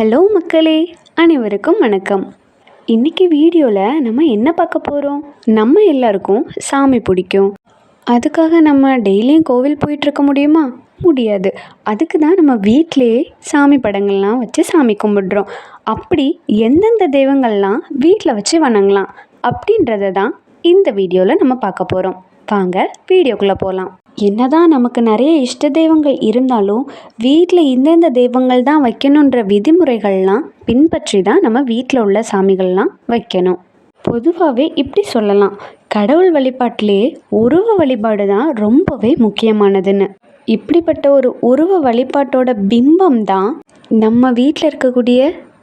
Hello மக்களே அனைவருக்கும் வணக்கம். இன்றைக்கி வீடியோவில் நம்ம என்ன பார்க்க போகிறோம் நம்ம எல்லாருக்கும் சாமி பிடிக்கும். அதுக்காக நம்ம டெய்லியும் கோவில் போயிட்டுருக்க முடியுமா? முடியாது. அதுக்கு தான் நம்ம வீட்டிலே சாமி படங்கள்லாம் வச்சு சாமி கும்பிடுறோம். அப்படி எந்தெந்த தெய்வங்கள்லாம் வீட்டில் வச்சு வணங்கலாம் அப்படின்றத தான் இந்த வீடியோவில் நம்ம பார்க்க போகிறோம் வாங்க வீடியோக்குள்ளே போகலாம் என்னதான் நமக்கு நிறைய இஷ்ட தெய்வங்கள் இருந்தாலும் வீட்டில் இந்தந்த தெய்வங்கள் தான் வைக்கணுன்ற விதிமுறைகள்லாம் பின்பற்றி தான் நம்ம வீட்டில் உள்ள சாமிகள்லாம் வைக்கணும். பொதுவாகவே இப்படி சொல்லலாம். கடவுள் வழிபாட்டிலே உருவ வழிபாடு தான் ரொம்பவே முக்கியமானதுன்னு. இப்படிப்பட்ட ஒரு உருவ வழிபாட்டோட பிம்பம் தான் நம்ம வீட்டில் இருக்கக்கூடிய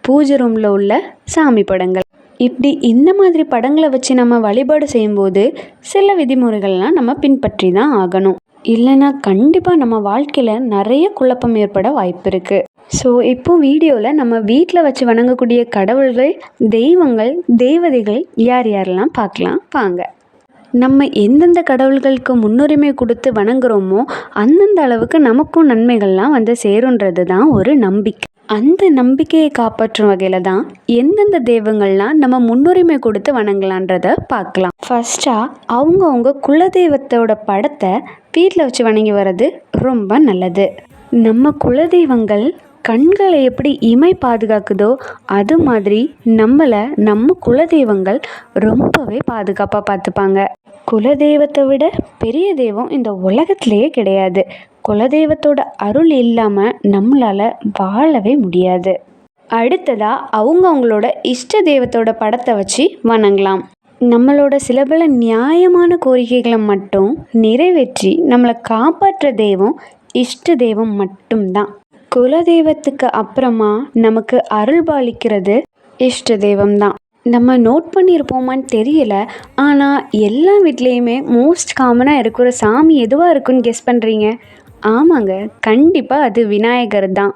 பூஜை ரூமில் உள்ள சாமி படங்கள். இப்படி இந்த மாதிரி படங்களை வச்சு நம்ம வழிபாடு செய்யும்போது சில விதிமுறைகள்லாம் நம்ம பின்பற்றி தான் ஆகணும். இல்லைன்னா கண்டிப்பாக நம்ம வாழ்க்கையில் நிறைய குழப்பம் ஏற்பட வாய்ப்பு இருக்குது ஸோ இப்போ வீடியோவில் நம்ம வீட்டில் வச்சு வணங்கக்கூடிய கடவுள்கள் தெய்வங்கள் தேவதைகள் யார் யாரெல்லாம் பார்க்கலாம். வாங்க. நம்ம எந்தெந்த கடவுள்களுக்கு முன்னுரிமை கொடுத்து வணங்குறோமோ அந்தந்த அளவுக்கு நமக்கும் நன்மைகள்லாம் வந்து சேருன்றது தான் ஒரு நம்பிக்கை. அந்த நம்பிக்கையை காப்பாற்றும் வகையில் தான் எந்தெந்த தெய்வங்கள்லாம் நம்ம முன்னுரிமை கொடுத்து வணங்கலான்றத பார்க்கலாம். ஃபர்ஸ்ட்டாக அவங்கவுங்க குலதெய்வத்தோட படத்தை வீட்டில் வச்சு வணங்கி வர்றது ரொம்ப நல்லது. நம்ம குலதெய்வங்கள் கண்களை எப்படி இமை பாதுகாக்குதோ அது மாதிரி நம்மளை நம்ம குலதெய்வங்கள் ரொம்பவே பாதுகாப்பாக பார்த்துப்பாங்க. குலதெய்வத்தை விட பெரிய தெய்வம் இந்த உலகத்திலேயே கிடையாது. குலதெய்வத்தோட அருள் இல்லாமல் நம்மளால் வாழவே முடியாது. அடுத்ததாக அவங்க அவங்களோட இஷ்ட தெய்வத்தோட படத்தை வச்சு வணங்கலாம். நம்மளோட சில பல நியாயமான கோரிக்கைகளை மட்டும் நிறைவேற்றி நம்மளை காப்பாற்ற தெய்வம் இஷ்ட தெய்வம் மட்டும்தான். குலதெய்வத்துக்கு அப்புறமா நமக்கு அருள் பாலிக்கிறது இஷ்ட தெய்வம் தான் நம்ம நோட் பண்ணியிருப்போமான்னு தெரியல ஆனால் எல்லா வீட்லேயுமே மோஸ்ட் காமனாக இருக்கிற சாமி எதுவாக இருக்குன்னு கெஸ் பண்ணுறீங்க ஆமாங்க கண்டிப்பாக அது விநாயகர் தான்.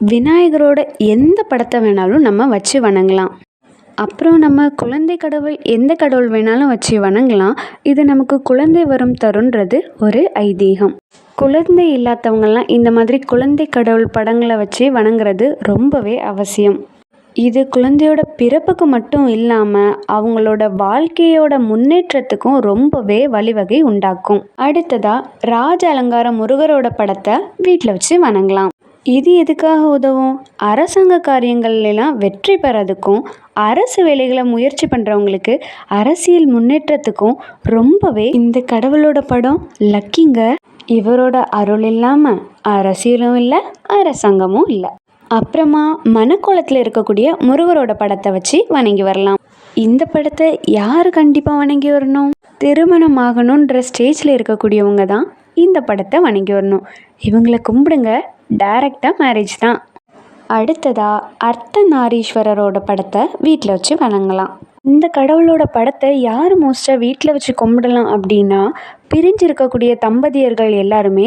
விநாயகரோட எந்த படத்தை வேணாலும் நம்ம வச்சு வணங்கலாம். அப்புறம் நம்ம குழந்தை கடவுள் எந்த கடவுள் வேணாலும் வச்சு வணங்கலாம். இது நமக்கு குழந்தை வரும் தருன்றது ஒரு ஐதீகம். குழந்தை இல்லாதவங்கெல்லாம் இந்த மாதிரி குழந்தை கடவுள் படங்களை வச்சு வணங்குறது ரொம்பவே அவசியம். இது குழந்தையோட பிறப்புக்கு மட்டும் இல்லாமல் அவங்களோட வாழ்க்கையோட முன்னேற்றத்துக்கும் ரொம்பவே வழிவகை உண்டாக்கும். அடுத்ததாக ராஜ அலங்கார முருகரோட படத்தை வீட்டில் வச்சு வணங்கலாம். இது எதுக்காக உதவும்? அரசாங்க காரியங்கள்லாம் வெற்றி பெறதுக்கும் அரசு வேலைகளை முயற்சி பண்ணுறவங்களுக்கு அரசியல் முன்னேற்றத்துக்கும் ரொம்பவே இந்த கடவுளோட படம் லக்கிங்க. இவரோட அருள் இல்லாமல் அரசியலும் இல்லை அரசாங்கமும் இல்லை. அப்புறமா மனக்கோலத்தில் இருக்கக்கூடிய முருகரோட படத்தை வச்சு வணங்கி வரலாம். இந்த படத்தை யார் கண்டிப்பாக வணங்கி வரணும்? திருமணம் ஆகணுன்ற ஸ்டேஜில் இருக்கக்கூடியவங்க தான் இந்த படத்தை வணங்கி வரணும். இவங்களை கும்பிடுங்க. டைரக்டாக மேரேஜ் தான். அடுத்ததாக அர்த்தநாரீஸ்வரரோட படத்தை வீட்டில் வச்சு வணங்கலாம். இந்த கடவுளோட படத்தை யார் மோஸ்ட்டாக வீட்டில் வச்சு கும்பிடலாம் அப்படின்னா பிரிஞ்சு இருக்கக்கூடிய தம்பதியர்கள் எல்லாருமே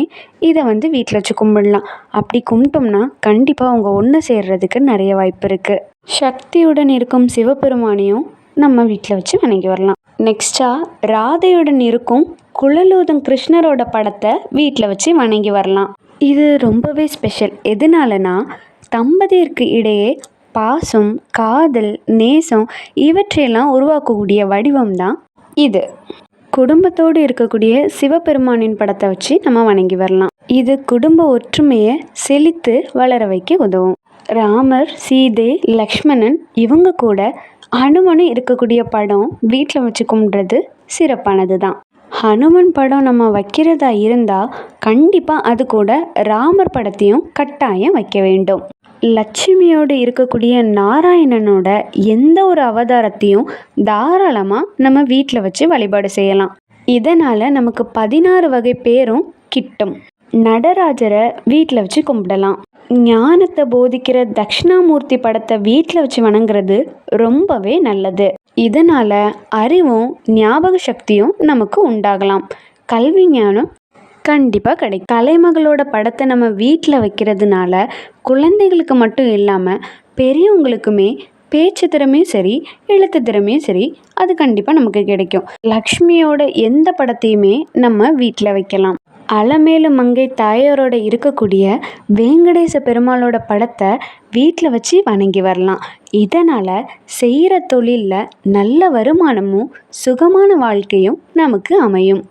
இதை வந்து வீட்டில் வச்சு கும்பிடலாம். அப்படி கும்பிட்டோம்னா கண்டிப்பாக அவங்க ஒன்று சேர்றதுக்கு நிறைய வாய்ப்பு இருக்குது சக்தியுடன் இருக்கும் சிவபெருமானையும் நம்ம வீட்டில் வச்சு வணங்கி வரலாம். நெக்ஸ்ட்டாக ராதையுடன் இருக்கும் குழலோதம் கிருஷ்ணரோட படத்தை வீட்டில் வச்சு வணங்கி வரலாம். இது ரொம்பவே ஸ்பெஷல் எதனாலனா தம்பதியருக்கு இடையே பாசம் காதல் நேசம் இவற்றையெல்லாம் உருவாக்கக்கூடிய வடிவம் தான் இது. குடும்பத்தோடு இருக்கக்கூடிய சிவபெருமானின் படத்தை வச்சு நம்ம வணங்கி வரலாம். இது குடும்ப ஒற்றுமையை செழித்து வளர வைக்க உதவும். ராமர் சீதை லக்ஷ்மணன் இவங்க கூட ஹனுமனு இருக்கக்கூடிய படம் வீட்டில் வச்சு கும்பிட்றது சிறப்பானது தான் ஹனுமன் படம் நம்ம வைக்கிறதா இருந்தால் கண்டிப்பாக அது கூட ராமர் படத்தையும் கட்டாயம் வைக்க வேண்டும். லட்சுமியோடு இருக்கக்கூடிய நாராயணனோட எந்த ஒரு அவதாரத்தையும் தாராளமாக நம்ம வீட்டில் வச்சு வழிபாடு செய்யலாம். இதனால் நமக்கு பதினாறு வகை பேரும் கிட்டும். நடராஜரை வீட்டில் வச்சு கும்பிடலாம். ஞானத்தை போதிக்கிற தட்சிணாமூர்த்தி படத்தை வீட்டில் வச்சு வணங்குறது ரொம்பவே நல்லது. இதனால் அறிவும் ஞாபக சக்தியும் நமக்கு உண்டாகலாம். கல்வி ஞானம் கண்டிப்பாக கிடைக்கும். கலைமகளோட படத்தை நம்ம வீட்டில் வைக்கிறதுனால குழந்தைகளுக்கு மட்டும் இல்லாமல் பெரியவங்களுக்குமே பேச்சு திறமையும் சரி எழுத்து திறமையும் சரி அது கண்டிப்பாக நமக்கு கிடைக்கும். லக்ஷ்மியோட எந்த படத்தையுமே நம்ம வீட்டில் வைக்கலாம். அலமேலு மங்கை தாயாரோட இருக்கக்கூடிய வேங்கடேச பெருமாளோட படத்தை வீட்டில் வச்சு வணங்கி வரலாம். இதனால் செய்கிற தொழிலில் நல்ல வருமானமும் சுகமான வாழ்க்கையும் நமக்கு அமையும்.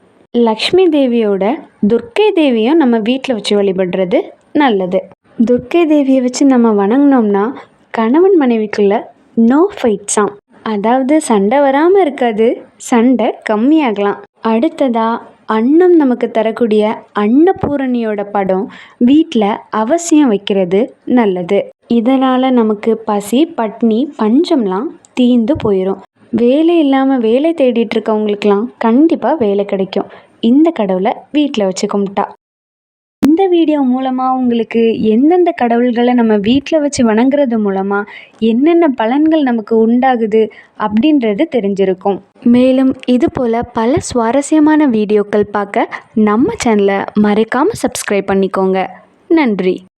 லக்ஷ்மி தேவியோட துர்க்கை தேவியும் நம்ம வீட்டில் வச்சு வழிபடுறது நல்லது. துர்க்கை தேவியை வச்சு நம்ம வணங்கினோம்னா கணவன் மனைவிக்குள்ள நோ ஃபைட்ஸாம் அதாவது சண்டை வராமல் இருக்காது சண்டை கம்மியாகலாம். அடுத்ததாக அன்னம் நமக்கு தரக்கூடிய அன்னபூரணியோட படம் வீட்டில் அவசியம் வைக்கிறது நல்லது. இதனால் நமக்கு பசி பட்னி பஞ்சம்லாம் தீந்து போயிடும் வேலை இல்லாமல் வேலை தேடிட்டு இருக்கவங்களுக்கெல்லாம் கண்டிப்பாக வேலை கிடைக்கும். இந்த கடவுளை வீட்டில் வச்சு கும்பிட்டா. இந்த வீடியோ மூலமாக உங்களுக்கு எந்தெந்த கடவுள்களை நம்ம வீட்டில் வச்சு வணங்குறது மூலமாக என்னென்ன பலன்கள் நமக்கு உண்டாகுது அப்படின்றது தெரிஞ்சிருக்கும். மேலும் இது போல் பல சுவாரஸ்யமான வீடியோக்கள் பார்க்க நம்ம சேனலை மறைக்காமல் சப்ஸ்கிரைப் பண்ணிக்கோங்க. நன்றி.